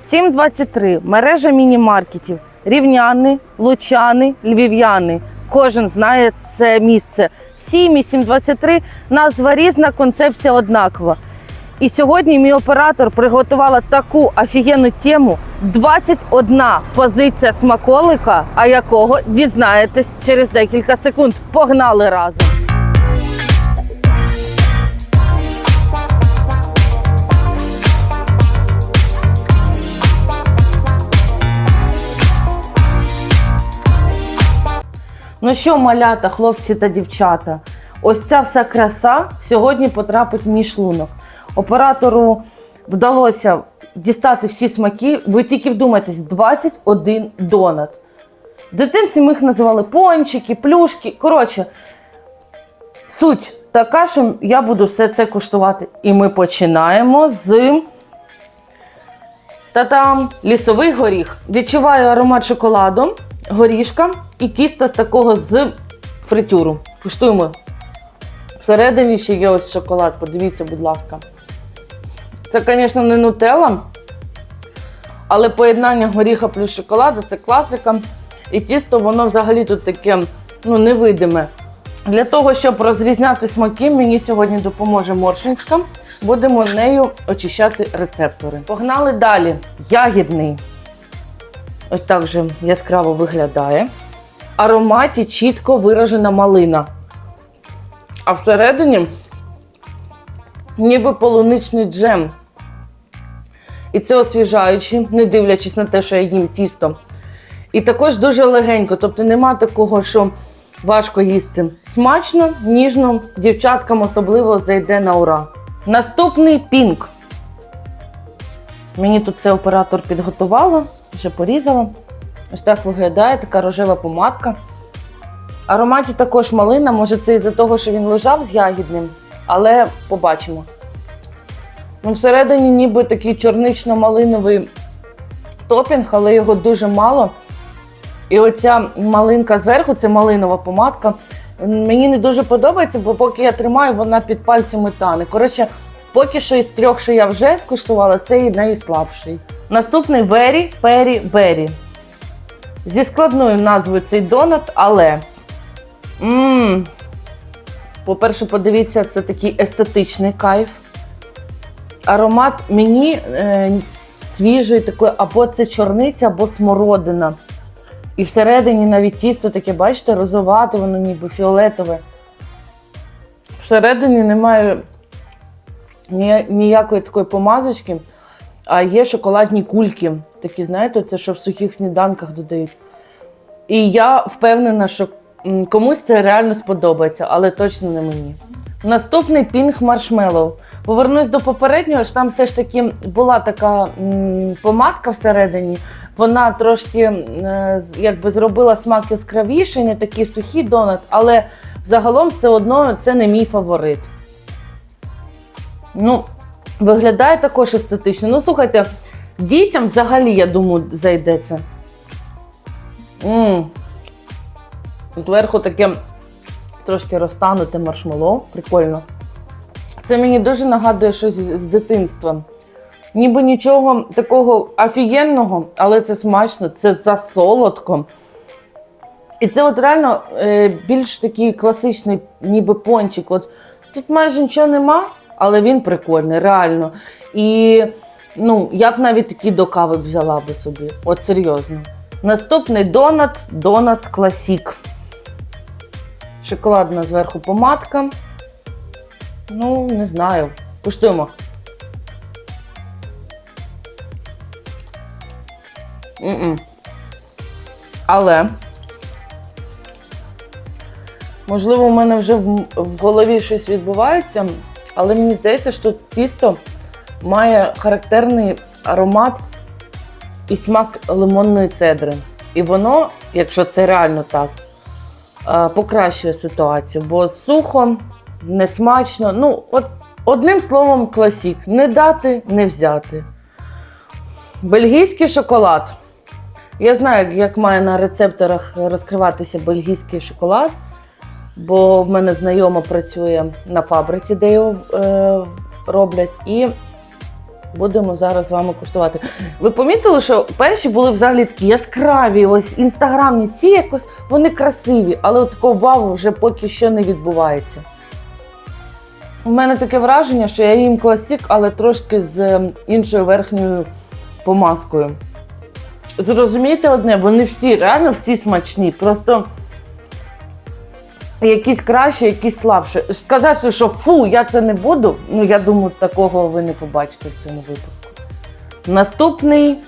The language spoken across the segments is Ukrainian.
723 мережа міні-маркетів. Рівняни, лучани, львів'яни. Кожен знає це місце. 7 і 723 назва різна, концепція однакова. І сьогодні мій оператор приготувала таку офігенну тему 21 позиція смаколика, а якого дізнаєтесь через декілька секунд. Погнали разом! Ну що, малята, хлопці та дівчата, ось ця вся краса сьогодні потрапить в мій шлунок. Оператору вдалося дістати всі смаки. Ви тільки вдумайтесь, 21 донат. Дитинці ми їх називали пончики, плюшки. Коротше, суть така, що я буду все це куштувати. І ми починаємо з. Та-там! Лісовий горіх. Відчуваю аромат шоколаду, горішка і тіста з такого з фритюру. Куштуємо. Всередині ще є ось шоколад, подивіться, будь ласка. Це, звісно, не нутелла, але поєднання горіха плюс шоколаду це класика. І тісто, воно взагалі тут таке ну, невидиме. Для того, щоб розрізняти смаки, мені сьогодні допоможе Моршинська. Будемо нею очищати рецептори. Погнали далі. Ягідний. Ось так же яскраво виглядає. Ароматі чітко виражена малина. А всередині ніби полуничний джем. І це освіжаюче, не дивлячись на те, що я їм тісто. І також дуже легенько, тобто нема такого, що важко їсти. Смачно, ніжно, дівчаткам особливо зайде на ура. Наступний пінк. Мені тут це оператор підготувала, вже порізала. Ось так виглядає така рожева помадка. Ароматі також малина, може це із-за того, що він лежав з ягідним, але побачимо. Ну, всередині ніби такий чорнично-малиновий топінг, але його дуже мало. І оця малинка зверху, це малинова помадка. Мені не дуже подобається, бо поки я тримаю, вона під пальцями тане. Коротше, поки що із трьох, що я вже скуштувала, цей найслабший. Наступний Very Peri Berry. Зі складною назвою цей донат, але. По-перше, подивіться, це такий естетичний кайф. Аромат мені е, свіжий такий, або це чорниця, або смородина. І всередині навіть тісто таке, бачите, розовате, воно ніби фіолетове. Всередині немає ніякої такої помазочки, а є шоколадні кульки. Такі, знаєте, це що в сухих сніданках додають. І я впевнена, що комусь це реально сподобається, але точно не мені. Наступний пінг маршмеллоу. Повернусь до попереднього, ж там все ж таки була така м, помадка всередині. Вона трошки е, якби зробила смак яскравіший, не такий сухий донат, але загалом все одно це не мій фаворит. Ну, виглядає також естетично. Ну, слухайте, дітям взагалі, я думаю, зайде це. Зверху таке трошки розтануте маршмеллоу. Прикольно. Це мені дуже нагадує щось з з дитинства. Ніби нічого такого офігенного, але це смачно, це засолодко. І це от реально е, більш такий класичний, ніби пончик. От тут майже нічого нема, але він прикольний, реально. І ну, я б навіть такий до кави взяла би собі. От серйозно. Наступний донат донат класік. Шоколадна зверху помадка. Ну, не знаю. Куштуємо. М-м. Але. Можливо, у мене вже в, в голові щось відбувається, але мені здається, що тісто має характерний аромат і смак лимонної цедри. І воно, якщо це реально так, е, покращує ситуацію, бо сухо, несмачно. Ну, от одним словом, класік. Не дати, не взяти. Бельгійський шоколад. Я знаю, як має на рецепторах розкриватися бельгійський шоколад, бо в мене знайома працює на фабриці, де його е, роблять. І Будемо зараз з вами куштувати. Ви помітили, що перші були взагалі такі яскраві, ось інстаграмні, ці якось вони красиві, але от такого вау вже поки що не відбувається. У мене таке враження, що я їм класік, але трошки з ем, іншою верхньою помазкою. Зрозумійте одне, вони всі реально всі смачні. Просто якісь краще, якісь слабше. Сказати, що фу, я це не буду. Ну я думаю, такого ви не побачите в цьому випуску. Наступний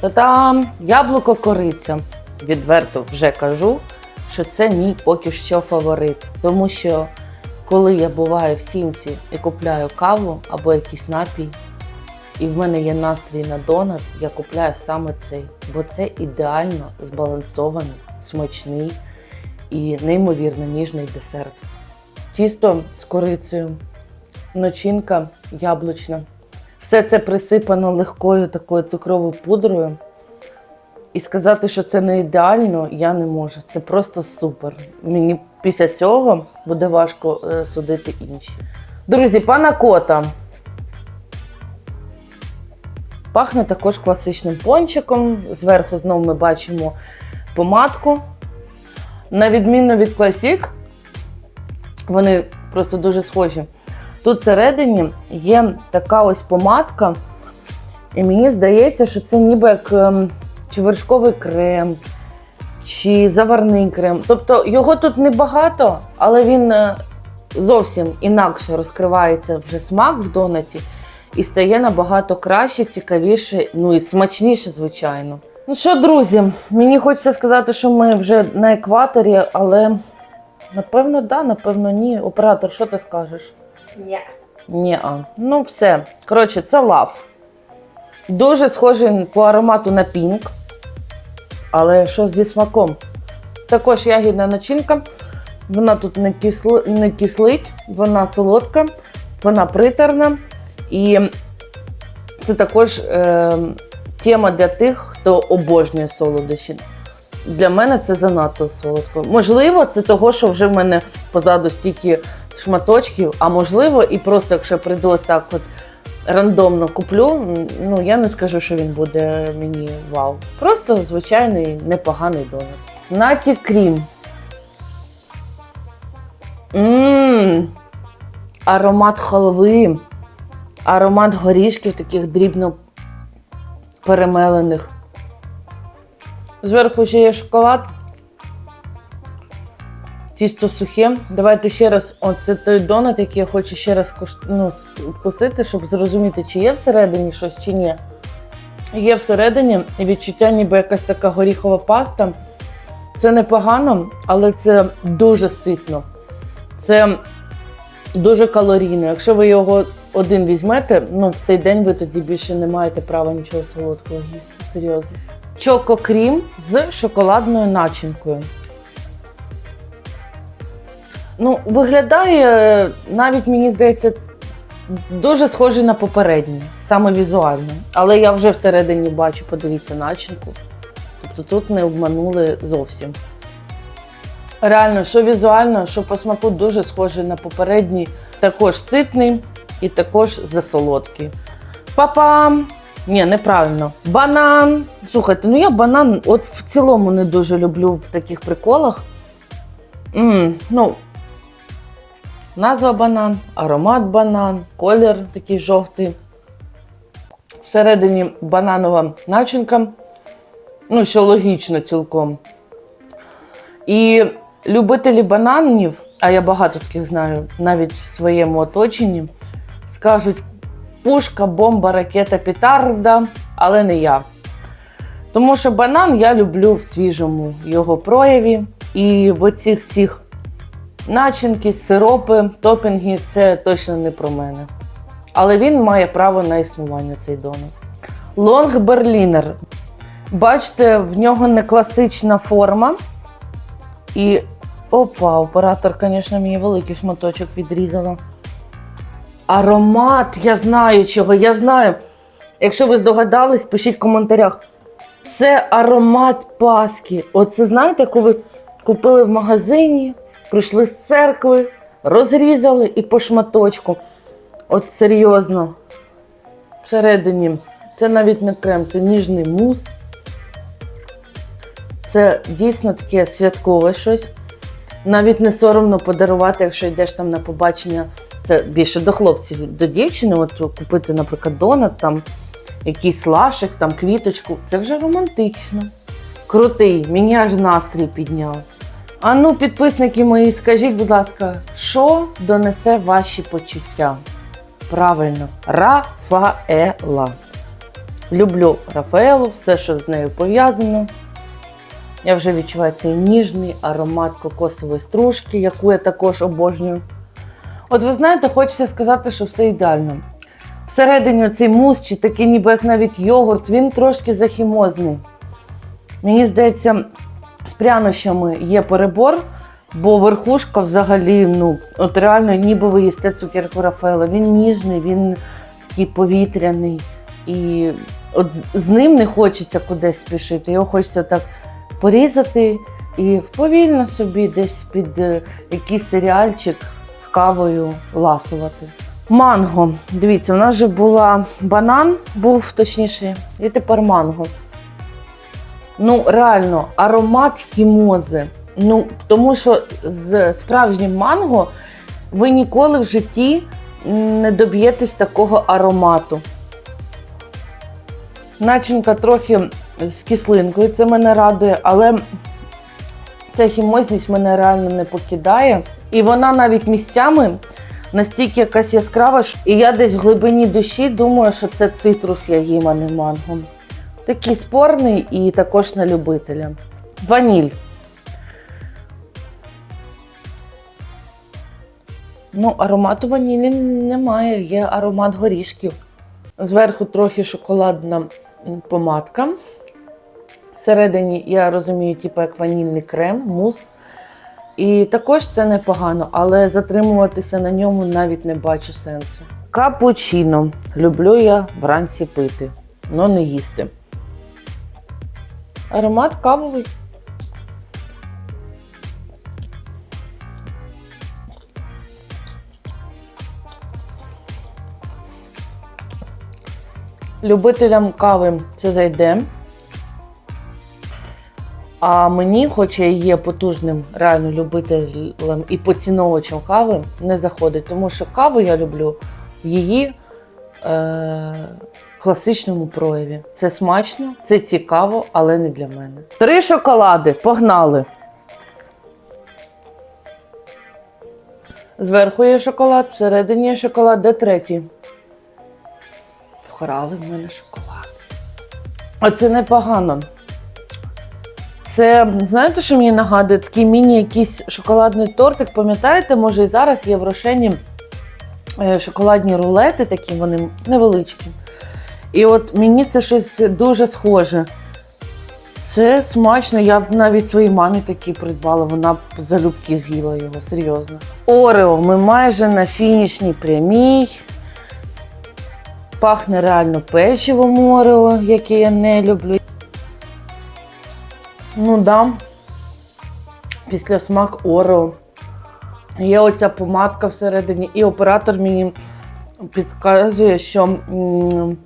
та-там, яблуко кориця. Відверто вже кажу, що це мій поки що фаворит. Тому що коли я буваю в сімці і купляю каву або якийсь напій, і в мене є настрій на донат, я купляю саме цей, бо це ідеально збалансований, смачний і неймовірно ніжний десерт. Тісто з корицею, начинка яблучна. Все це присипано легкою такою цукровою пудрою. І сказати, що це не ідеально, я не можу. Це просто супер. Мені після цього буде важко е, судити інші. Друзі, пана кота. Пахне також класичним пончиком. Зверху знову ми бачимо помадку. На відміну від класік, вони просто дуже схожі. Тут всередині є така ось помадка, і мені здається, що це ніби як ем, чи вершковий крем, чи заварний крем. Тобто його тут небагато, але він е, зовсім інакше розкривається вже смак в донаті і стає набагато краще, цікавіше, ну і смачніше, звичайно. Ну що, друзі, мені хочеться сказати, що ми вже на екваторі, але напевно, да, напевно, ні. Оператор, що ти скажеш? Ні. Ні, а. Ну, все. Коротше, це лав. Дуже схожий по аромату на пінк. Але що зі смаком? Також ягідна начинка. Вона тут не, кисли, не кислить, вона солодка, вона притерна. І це також е, тема для тих, хто обожнює солодощі. Для мене це занадто солодко. Можливо, це того, що вже в мене позаду стільки шматочків, а можливо, і просто якщо прийду так от рандомно куплю, ну я не скажу, що він буде мені вау. Просто звичайний непоганий донат. Наті крім. Ммм, аромат халви, аромат горішків таких дрібно перемелених. Зверху ще є шоколад. Тісто сухе. Давайте ще раз. О, це той донат, який я хочу ще раз кош... ну, щоб зрозуміти, чи є всередині щось, чи ні. Є всередині відчуття, ніби якась така горіхова паста. Це непогано, але це дуже ситно. Це дуже калорійно. Якщо ви його один візьмете, ну в цей день ви тоді більше не маєте права нічого солодкого їсти. Серйозно. Чоко-крім з шоколадною начинкою. Ну, виглядає, навіть мені здається, дуже схожий на попередній, саме візуально. Але я вже всередині бачу, подивіться начинку. Тобто тут не обманули зовсім. Реально, що візуально, що по смаку дуже схожий на попередній, також ситний і також засолодкий. Па-пам! Ні, неправильно. Банан. Слухайте, ну я банан от в цілому не дуже люблю в таких приколах. м ну, назва банан, аромат банан, колір такий жовтий. Всередині бананова начинка. Ну, що логічно цілком. І любителі бананів, а я багато таких знаю, навіть в своєму оточенні, скажуть пушка, бомба, ракета, петарда, але не я. Тому що банан я люблю в свіжому його прояві. І в оцих всіх начинки, сиропи, топінги це точно не про мене. Але він має право на існування, цей донат. Лонг Берлінер. Бачите, в нього не класична форма. І опа, оператор, звісно, мені великий шматочок відрізала. Аромат, я знаю чого, я знаю. Якщо ви здогадались, пишіть в коментарях. Це аромат Пасхи. Оце знаєте, коли ви купили в магазині, прийшли з церкви, розрізали і по шматочку. От серйозно. Всередині це навіть не крем, це ніжний мус. Це дійсно таке святкове щось. Навіть не соромно подарувати, якщо йдеш там на побачення. Це більше до хлопців, до дівчини, от купити, наприклад, донат, там якийсь лашик, там квіточку. Це вже романтично. Крутий, мені аж настрій підняв. А ну, підписники мої, скажіть, будь ласка, що донесе ваші почуття? Правильно, Рафаела. Люблю Рафаелу, все, що з нею пов'язано. Я вже відчуваю цей ніжний аромат кокосової стружки, яку я також обожнюю. От ви знаєте, хочеться сказати, що все ідеально. Всередині цей мус, чи такий ніби як навіть йогурт, він трошки захімозний. Мені здається, з прянощами є перебор, бо верхушка взагалі, ну, от реально, ніби ви їсте цукерку Рафаела. Він ніжний, він такий повітряний. І от з- ним не хочеться кудись спішити. Його хочеться так порізати і повільно собі десь під е, якийсь серіальчик кавою ласувати. Манго. Дивіться, у нас же була банан, був точніше, і тепер манго. Ну, реально, аромат хімози. Ну, тому що з справжнім манго ви ніколи в житті не доб'єтесь такого аромату. Начинка трохи з кислинкою, це мене радує, але ця хімозність мене реально не покидає. І вона навіть місцями настільки якась яскрава, і я десь в глибині душі думаю, що це цитрус я їм, а не манго. Такий спорний і також на любителя. Ваніль. Ну, аромату ванілі немає, є аромат горішків. Зверху трохи шоколадна помадка. Всередині, я розумію, типу як ванільний крем, мус. І також це непогано, але затримуватися на ньому навіть не бачу сенсу. Капучино. Люблю я вранці пити, але не їсти. Аромат кавовий. Любителям кави це зайде. А мені, хоч я є потужним реально любителем і поціновувачем кави, не заходить, тому що каву я люблю в її е- класичному прояві. Це смачно, це цікаво, але не для мене. Три шоколади, погнали. Зверху є шоколад, всередині є шоколад, де третій? Вкрали в мене шоколад. А це непогано. Це, знаєте, що мені нагадує? Такий міні якийсь шоколадний тортик. Пам'ятаєте, може і зараз є в Рошені е, шоколадні рулети, такі вони невеличкі. І от мені це щось дуже схоже. Це смачно, я б навіть своїй мамі такі придбала, вона б залюбки з'їла його, серйозно. Орео, ми майже на фінішній прямій. Пахне реально печивом Орео, яке я не люблю. Ну да. Після смак Орео. Є оця помадка всередині, і оператор мені підказує, що м,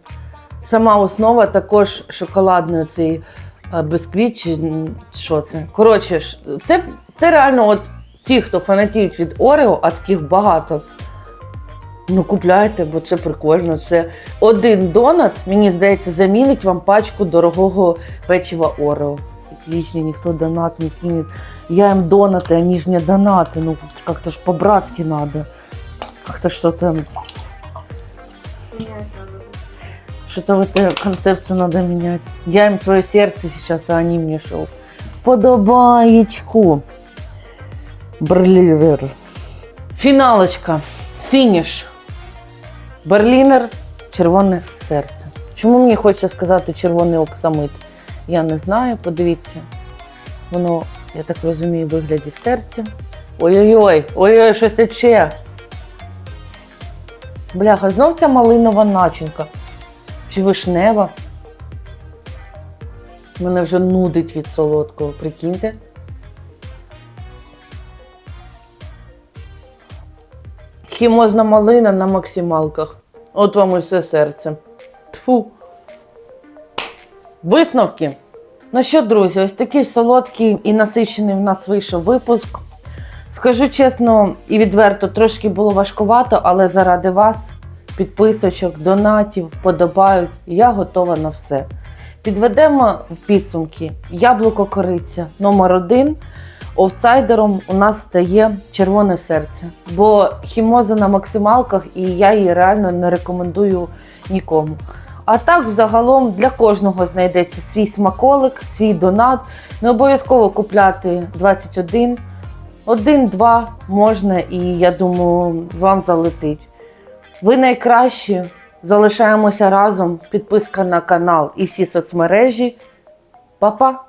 сама основа також шоколадний цей е, бисквіт, чи що це. Коротше, це, це реально от ті, хто фанатіють від Орео, а таких багато. Ну, купляйте, бо це прикольно. Це один донат, мені здається, замінить вам пачку дорогого печива Орео Отлично, никто донат не кинет. Я им донаты, они же не донаты. Ну, как-то ж по-братски надо. Как-то что-то... Что-то в эту концепцию надо менять. Я им свое сердце сейчас, а они мне шоу. Подобаечку. Берлинер. Фіналочка. Фініш. Берлінер. Червоне серце. Чому мені хочеться сказати червоний оксамит? Я не знаю, подивіться. Воно, я так розумію, в вигляді серця. Ой-ой-ой, ой-ой, щось тече. Бляха, знов ця малинова начинка. Чи вишнева? Мене вже нудить від солодкого, прикиньте. Хімозна малина на максималках. От вам і все серце. Фу. Висновки. Ну що, друзі, ось такий солодкий і насичений в нас вийшов випуск. Скажу чесно і відверто, трошки було важкувато, але заради вас, підписочок, донатів, подобають, я готова на все. Підведемо в підсумки яблуко кориця номер один. Овцайдером у нас стає червоне серце, бо хімоза на максималках, і я її реально не рекомендую нікому. А так, взагалом, для кожного знайдеться свій смаколик, свій донат. Не обов'язково купляти 21. Один-два можна, і я думаю, вам залетить. Ви найкращі. Залишаємося разом. Підписка на канал і всі соцмережі. Па-па!